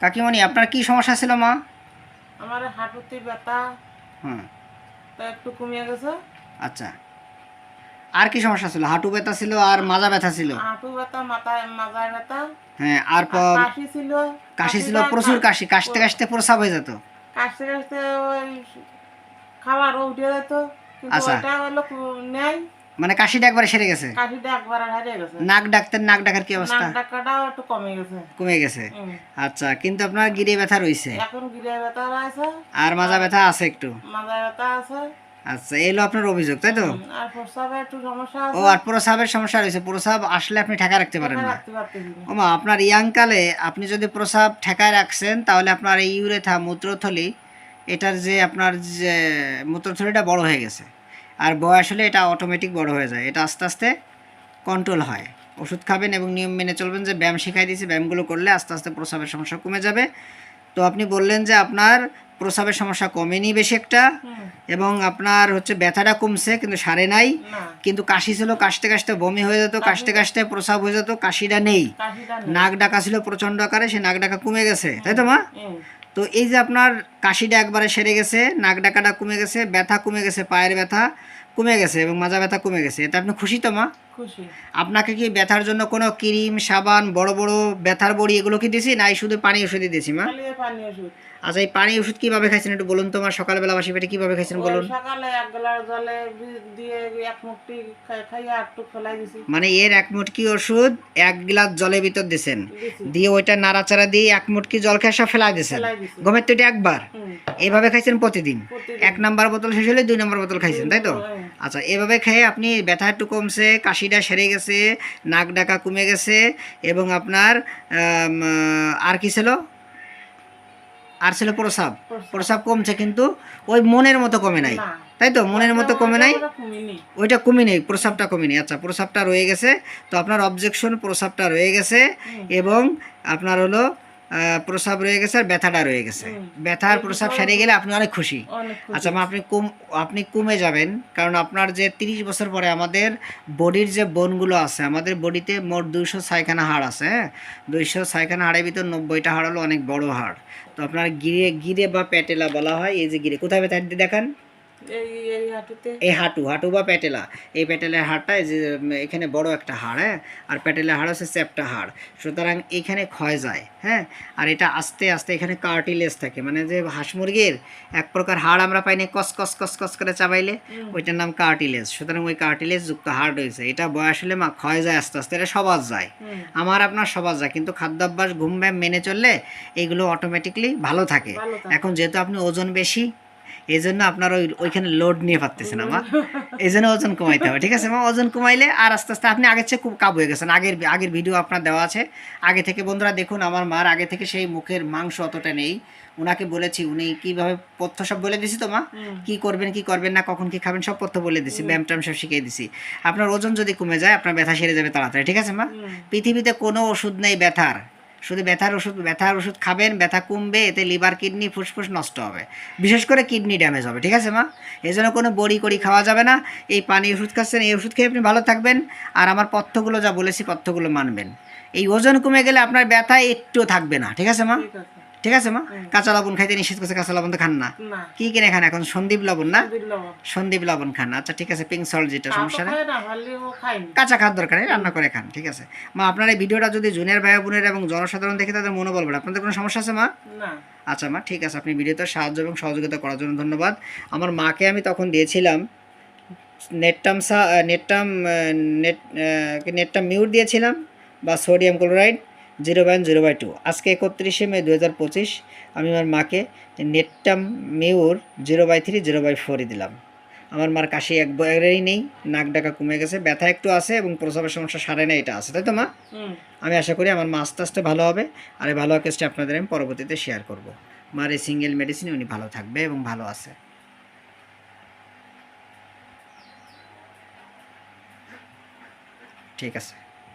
কাকিমণি আপনার কি সমস্যা ছিল মা? আমার হাঁটুতে ব্যথা। হুম। তা একটু কমিয়ে গেছে। আচ্ছা। আর কি সমস্যা ছিল? হাঁটু ব্যথা ছিল আর মাজা ব্যথা ছিল? হাঁটু ব্যথা মাথায় মাথায় ব্যথা। হ্যাঁ আর কাশি ছিল। কাশি ছিল প্রচুর কাশি। কাশতে কাশতে প্রসাব হয়ে যেত। কাশতে কাশতে ওই খাবারও উঠে যেত। কিন্তু আচ্ছা। ওটা হলো নেই। মানে কাশিটা একবারে সেরে গেছে? কাশিটা একবার হারিয়ে গেছে। নাক ডাকতেন নাক ডাকার কি অবস্থা? নাক ডাকাটাও একটু কমে গেছে। কমে গেছে? আচ্ছা কিন্তু আপনার গিরে ব্যথা রয়েছে এখন গিরে ব্যথা আছে আর মাজা ব্যথা আছে একটু? মাথায় ব্যথা আছে। আচ্ছা এলো আপনার অভিযোগ তাই তো? আর প্রস্রাবে একটু সমস্যা ও আর প্রসাবের সমস্যা রয়েছে। প্রসাব আসলে আপনি ঠেকা রাখতে পারেন না। ওমা আপনার ইয়াংকালে আপনি যদি প্রসাব ঠেকায় রাখছেন তাহলে আপনার এই ইউরেথা মূত্রথলি এটার যে আপনার যে মূত্রথলিটা বড় হয়ে গেছে। আর বয়স হলে এটা অটোমেটিক বড় হয়ে যায়। এটা আস্তে আস্তে কন্ট্রোল হয়। ওষুধ খাবেন এবং নিয়ম মেনে চলবেন যে ব্যায়াম শিখাই দিয়েছি ব্যায়ামগুলো করলে আস্তে আস্তে প্রসাবের সমস্যা কমে যাবে। তো আপনি বললেন যে আপনার প্রসাবের সমস্যা কমেনি বেশি একটা এবং আপনার হচ্ছে ব্যথাটা কমছে কিন্তু সারে নাই। কিন্তু কাশি ছিল কাশতে কাশতে বমি হয়ে যেত কাশতে কাশতে প্রসাব হয়ে যেত কাশিটা নেই। নাক ডাকা ছিল প্রচণ্ড আকারে সে নাক ডাকা কমে গেছে। তাই তো মা? তো এই যে আপনার কাশিটা একবারে সেরে গেছে নাক ডাকাটা কমে গেছে ব্যথা কমে গেছে পায়ের ব্যথা কমে গেছে এবং মাজা ব্যথা কমে গেছে। এটা আপনি খুশি তো মা? খুশি। আপনাকে কি ব্যথার জন্য কোনো ক্রিম সাবান বড় বড় ব্যথার বড়ি এগুলো কি দিয়েছি না এই শুধু পানি ওষুধই দিয়েছি মা? পানি ওষুধ। আচ্ছা এই পানি ওষুধ কীভাবে খাইছেন একটু বলুন তোমার সকালবেলা বাসি পেটে কীভাবে খাইছেন বলুন? সকালে এক গ্লাস জলে দিয়ে এক মুঠি খাই- খাইয়ে একটু দিছি। মানে এর এক মুটকি ওষুধ এক গ্লাস জলের ভিতর দিছেন। দিয়ে ওইটা নাড়াচাড়া দিয়ে এক মুটকি জল খেয়ে সব ফেলাই দিয়েছেন গমের তো এটা একবার। এভাবে খাইছেন প্রতিদিন। এক নাম্বার বোতল শেষ হলে দুই নাম্বার বোতল খাইছেন তাই তো? আচ্ছা এভাবে খেয়ে আপনি ব্যথা একটু কমছে কাশিটা সেরে গেছে নাক ডাকা কমে গেছে এবং আপনার আর কি ছিল? আর ছিল প্রসাব। প্রসাব কমছে কিন্তু ওই মনের মতো কমে নাই। তাই তো? মনের মতো কমে নাই? ওইটা কমে নেই। প্রসাবটা কমে নেই আচ্ছা প্রসাবটা রয়ে গেছে। তো আপনার অবজেকশন প্রসাবটা রয়ে গেছে এবং আপনার হলো প্রসাব রয়ে গেছে আর ব্যথাটা রয়ে গেছে। হুম। ব্যথার প্রসাব সেরে গেলে আপনি অনেক খুশি। আচ্ছা মা আপনি কম আপনি কমে যাবেন কারণ আপনার যে তিরিশ বছর পরে আমাদের বডির যে বোনগুলো আছে আমাদের বডিতে মোট দুইশো ছয়খানা হাড় আছে হ্যাঁ? দুইশো ছয়খানা হাড়ের ভিতর নব্বইটা হাড় হলো অনেক বড় হাড়। তো আপনার গিরে গিরে বা প্যাটেলা বলা হয় এই যে গিরে। কোথায় ব্যথা দেখান? এই হাঁটু হাঁটু বা প্যাটেলা। এই প্যাটেলের হাড়টা যে এখানে বড় একটা হাড় হ্যাঁ? আর প্যাটেলের হাড় হচ্ছে চ্যাপটা হাড়। সুতরাং এখানে ক্ষয় যায় হ্যাঁ? আর এটা আস্তে আস্তে এখানে কার্টিলেজ থাকে। মানে যে হাঁস মুরগির এক প্রকার হাড় আমরা পাই না কস কস কস কস করে চাবাইলে ওইটার নাম কার্টিলেজ। সুতরাং ওই কার্টিলেজ যুক্ত হাড় রয়েছে। এটা বয়স হলে মা ক্ষয় যায় আস্তে আস্তে এটা সবাজ যায়। আমার আপনার সবাজ যায়। কিন্তু খাদ্যাভ্যাস ঘুম ব্যায়াম মেনে চললে এগুলো অটোমেটিকলি ভালো থাকে। এখন যেহেতু আপনি ওজন বেশি এই জন্য আপনার ওই ওইখানে লোড নিয়ে পারতেছেন আমার এই জন্য ওজন কমাইতে হবে ঠিক আছে? মা ওজন কমাইলে আর আস্তে আস্তে আপনি আগের চেয়ে খুব কাবু হয়ে গেছেন। আগের আগের ভিডিও আপনার দেওয়া আছে। আগে থেকে বন্ধুরা দেখুন আমার মার আগে থেকে সেই মুখের মাংস অতটা নেই। ওনাকে বলেছি উনি কীভাবে পথ্য সব বলে দিছি তো মা? কি করবেন কি করবেন না কখন কি খাবেন সব পথ্য বলে দিছি ব্যায়াম ট্যাম সব শিখিয়ে দিছি। আপনার ওজন যদি কমে যায় আপনার ব্যথা সেরে যাবে তাড়াতাড়ি ঠিক আছে মা? পৃথিবীতে কোনো ওষুধ নেই ব্যথার। শুধু ব্যথার ওষুধ ব্যথার ওষুধ খাবেন, ব্যথা কমবে, এতে লিভার, কিডনি, ফুসফুস নষ্ট হবে। বিশেষ করে কিডনি ড্যামেজ হবে, ঠিক আছে মা? এই জন্য কোনো বড়ি করি খাওয়া যাবে না। এই পানি ওষুধ খাচ্ছেন, এই ওষুধ খেয়ে আপনি ভালো থাকবেন। আর আমার পথ্যগুলো যা বলেছি, পথ্যগুলো মানবেন। এই ওজন কমে গেলে আপনার ব্যথা একটুও থাকবে না, ঠিক আছে মা? ঠিক আছে মা? কাঁচা লবণ খাইতে নিষেধ করছে কাঁচা লবণ তো খান না। কি কিনে খান এখন? সন্দীপ লবণ না? সন্দীপ লবণ। খান। আচ্ছা ঠিক আছে পিঙ্ক সল্ট যেটা সমস্যা নেই। কাঁচা খাওয়ার দরকার রান্না করে খান ঠিক আছে। মা আপনার এই ভিডিওটা যদি জুনিয়র ভাই বোনের এবং জনসাধারণ দেখে তাদের মনোবল বাড়ে আপনাদের কোনো সমস্যা আছে মা? আচ্ছা মা ঠিক আছে আপনি ভিডিওতে সাহায্য এবং সহযোগিতা করার জন্য ধন্যবাদ। আমার মাকে আমি তখন দিয়েছিলাম নেটটাম সা নেটটাম নেট নেটটাম মিউট দিয়েছিলাম বা sodium chloride. Zero by zero by two. আজকে একত্রিশে মে দু হাজার পঁচিশ আমি আমার মাকে নেটটাম Muir zero by three zero by ফোরই দিলাম। আমার মার কাশি একবারেই নেই নাক ডাকা কমে গেছে ব্যথা একটু আছে এবং প্রসবের সমস্যা সারে না এটা আছে তাই তো মা? আমি আশা করি আমার মা আস্তে আস্তে ভালো হবে আর এই ভালো কেসটা আপনাদের আমি পরবর্তীতে শেয়ার করব। মার এই সিঙ্গেল মেডিসিন উনি ভালো থাকবে এবং ভালো আছে। ঠিক আছে।